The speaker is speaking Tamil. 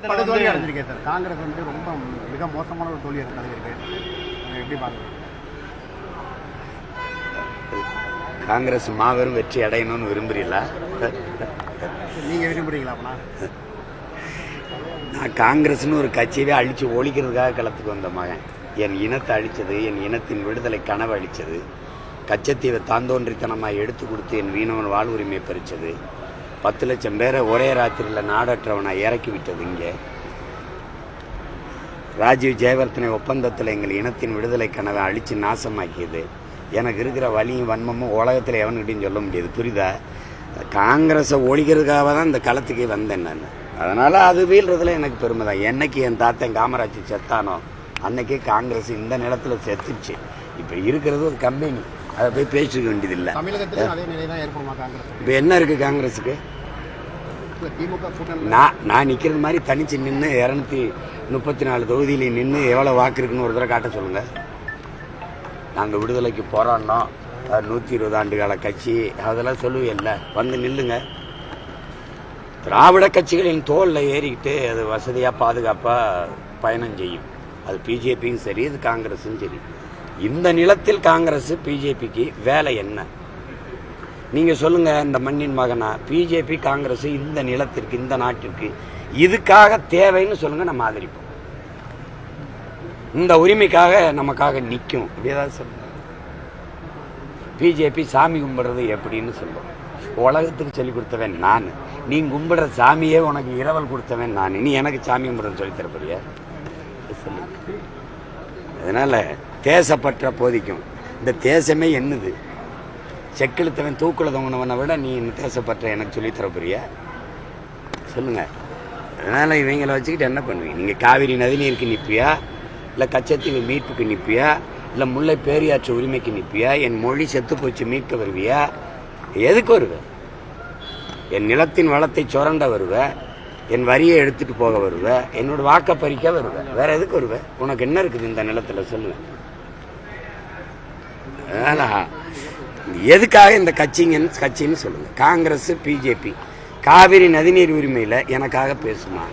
தமிழகத்துல படு தோல்வி அடைஞ்சிருக்கேன் சார். காங்கிரஸ் வந்து ரொம்ப மிக மோசமான ஒரு தோல்வி அடைஞ்சிருக்கு எப்படி பார்க்குறீங்க காங்கிரஸ் மாபெரும் வெற்றி அடையணும்னு விரும்புறீங்களா? நீங்கள் விரும்புறீங்களா அப்படின்னா நான் காங்கிரஸ்னு ஒரு கட்சியவே அழிச்சு ஒழிக்கிறதுக்காக களத்துக்கு வந்த மகன். என் இனத்தை அழிச்சது என் இனத்தின் விடுதலை கனவு அழிச்சது கச்சத்தீவை தாந்தோன்றித்தனமாக எடுத்து கொடுத்து என் வீணவன் வாழ்வுரிமை பறிச்சது பத்து லட்சம் பேரை ஒரே ராத்திரியில் நாடற்றவனை இறக்கி விட்டது இங்கே. ராஜீவ் ஜெயவர்த்தனை ஒப்பந்தத்தில் எங்கள் இனத்தின் விடுதலை கனவை அழித்து நாசமாக்கியது. எனக்கு இருக்கிற வலியும் வன்மமும் உலகத்தில் எவனுக்கிட்டையும் சொல்ல முடியாது. புரியுதா? காங்கிரஸை ஒழிக்கிறதுக்காக தான் இந்த களத்துக்கு வந்தேன் நான். அதனால் அது வீழ்றதுல எனக்கு பெருமை தான். என்னைக்கு என் தாத்தன் காமராஜ் செத்தானோ அன்னைக்கு காங்கிரஸ் இந்த நிலத்தில் செத்துச்சு. இப்போ இருக்கிறது ஒரு கம்பெனி அதை போய் பேசிக்க வேண்டியதில்லை. இப்போ என்ன இருக்குது காங்கிரஸுக்கு? நான் நான் நிற்கிறது மாதிரி தனிச்சு நின்று இரநூத்தி முப்பத்தி நாலு தொகுதியில் நின்று எவ்வளோ வாக்கு இருக்குன்னு ஒரு தடவை காட்ட சொல்லுங்கள் நாங்கள் விடுதலைக்கு போராடினோம். நூற்றி இருபது ஆண்டு கால கட்சி. அதெல்லாம் சொல்லுவீல்ல வந்து நில்லுங்க. திராவிட கட்சிகளின் தோளில் ஏறிக்கிட்டு அது வசதியாக பாதுகாப்பாக பயணம் செய்யும். அது பிஜேபியும் சரி இது காங்கிரஸும் சரி. இந்த நிலத்தில் காங்கிரஸ் பிஜேபிக்கு வேலை என்ன? நீங்க சொல்லுங்க இந்த மண்ணின் மகனா? பிஜேபி காங்கிரஸ் இந்த நிலத்திற்கு இந்த நாட்டிற்கு இதுக்காக தேவைன்னு சொல்லுங்க நம்ம ஆதரிப்போம். இந்த உரிமைக்காக நமக்காக நிற்கும். இப்படியேதான் சொல்லுங்க. பிஜேபி சாமி கும்பிடுறது எப்படின்னு சொல்லுவோம் உலகத்துக்கு சொல்லி கொடுத்தவன் நான். நீ கும்பிடுற சாமியே உனக்கு இரவல் கொடுத்தவன் நான். நீ எனக்கு சாமி கும்பிடுறது சொல்லித்தரப்படியா சொல்லு அதனால தேசப்பற்ற போதிக்கும். இந்த தேசமே என்னது? செக்கெழுத்தவன் தூக்கில் தொங்கினவனை விட நீ தேசப்பற்ற எனக்கு சொல்லி தரப்போறியா? சொல்லுங்க. அதனால் இவங்களை வச்சுக்கிட்டு என்ன பண்ணுவீங்க? நீங்கள் காவிரி நதிநீருக்கு நிற்பியா இல்லை கச்சத்தீவு மீட்புக்கு நிற்பியா இல்லை முல்லை பேரியாற்று உரிமைக்கு நிற்பியா என் மொழி செத்து போச்சு மீட்க வருவியா? எதுக்கு வருவ? என் நிலத்தின் வளத்தை சுரண்ட வருவ? என் வரியை எடுத்துட்டு போக வருவ? என்னோட வாக்கை பறிக்க வருவேன் வேற எதுக்கு வருவ? உனக்கு என்ன இருக்குது இந்த நிலத்தில்? சொல்லுவேன் அதனால எதுக்காக இந்த கட்சிங்கன்னு கட்சின்னு சொல்லுங்க. காங்கிரஸ் பிஜேபி. காவிரி நதிநீர் உரிமையில் எனக்காக பேசுமா?